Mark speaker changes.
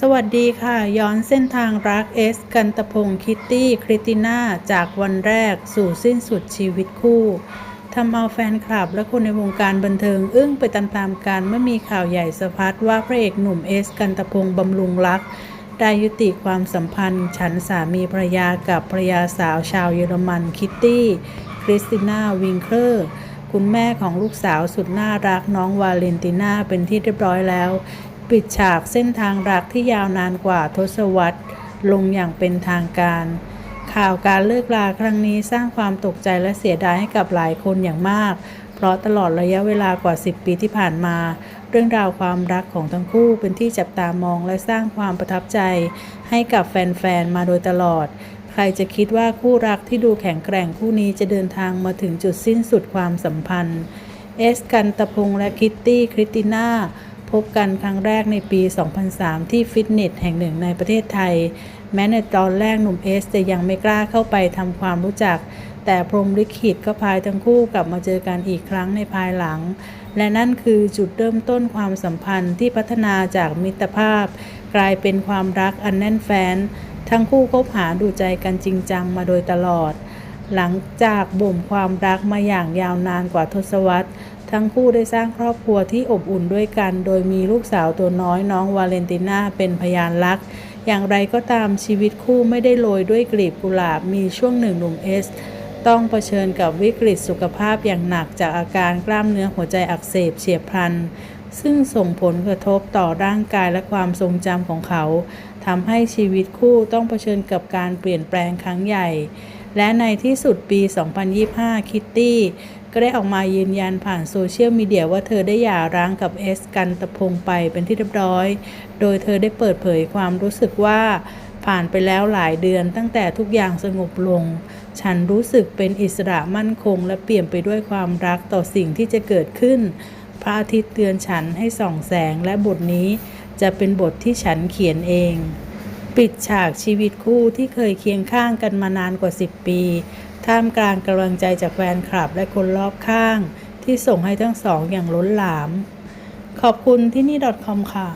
Speaker 1: สวัสดีค่ะ ย้อนเส้นทางรักเอส กันตพงศ์คิตตี้ คริติน่า จากวันแรกสู่สิ้นสุดชีวิตคู่ทำเอาแฟนคลับและคนในวงการบันเทิง อึ้งไปตามๆกันเมื่อมีข่าวใหญ่สะพัดว่าพระเอกหนุ่มเอส กันตพงศ์บำรุงรัก ได้ยุติความสัมพันธ์ ฉันสามีภรรยากับภรรยาสาวชาวเยอรมันคิตตี้ คริสติน่าวิงเคอร์คุณแม่ของลูกสาวสุดน่ารักน้องวาเลนติน่าเป็นที่เรียบร้อยแล้ว ปิดฉากเส้นทางรักที่ยาวนานกว่าทศวรรษลงอย่างเป็นทางการ ข่าวการเลิกลาครั้งนี้สร้างความตกใจและเสียดายให้กับหลายคนอย่างมาก เพราะตลอดระยะเวลากว่า 10 ปีที่ผ่านมา เรื่องราวความรักของทั้งคู่เป็นที่จับตามองและสร้างความประทับใจ ให้กับแฟนๆมาโดยตลอด ใครจะคิดว่าคู่รักที่ดูแข็งแกร่งคู่นี้จะเดินทางมาถึงจุดสิ้นสุดความสัมพันธ์ เอสกันตะพงและคิตตี้คริสติน่า พบกันครั้งแรกในปี 2003 ที่ฟิตเนสแห่งหนึ่งในประเทศไทย แม้ในตอนแรกหนุ่มเอสจะยังไม่กล้าเข้าไปทำความรู้จัก แต่พรมลิขิตก็พายทั้งคู่กลับมาเจอกันอีกครั้งในภายหลัง และนั่นคือจุดเริ่มต้นความสัมพันธ์ที่พัฒนาจากมิตรภาพ กลายเป็นความรักอันแน่นแฟ้นทั้งคู่คบหาดูใจกันจริงจังมาโดยตลอด หลังจากบ่มความรักมาอย่างยาวนานกว่าทศวรรษ ทั้งคู่ได้สร้างครอบครัวที่อบอุ่นด้วยกัน โดยมีลูกสาวตัวน้อยน้องวาเลนติน่าเป็นพยานรัก อย่างไรก็ตามชีวิตคู่ไม่ได้โรยด้วยกลีบกุหลาบมีช่วงหนึ่งหนุ่มเอสต้องเผชิญกับวิกฤตสุขภาพอย่างหนักจากอาการกล้ามเนื้อหัวใจอักเสบเฉียบพลัน ซึ่งส่งผลกระทบต่อร่างกายและความทรงจำของเขาทำให้ชีวิตคู่ต้องเผชิญกับการเปลี่ยนแปลงครั้งใหญ่ และในที่สุดปี 2025 คิตตี้ ก็ได้ออกมายืนยันผ่านโซเชียลมีเดียว่าเธอได้หย่าร้างกับเอสกันตะพงไปเป็นที่เรียบร้อย โดยเธอได้เปิดเผยความรู้สึกว่าผ่านไปแล้วหลายเดือนตั้งแต่ทุกอย่างสงบลง ฉันรู้สึกเป็นอิสระมั่นคง และเปลี่ยนไปด้วยความรักต่อสิ่งที่จะเกิดขึ้น พระอาทิตย์เตือนฉันให้ส่องแสงและบทนี้จะเป็นบทที่ฉันเขียนเอง ปิดฉากชีวิตคู่ที่เคยเคียงข้างกันมานานกว่า 10 ปี ท่ามกลางกำลังใจจากแฟนคลับและคนรอบข้าง ที่ส่งให้ทั้งสองอย่างล้นหลาม ขอบคุณที่นี่ .com ค่ะ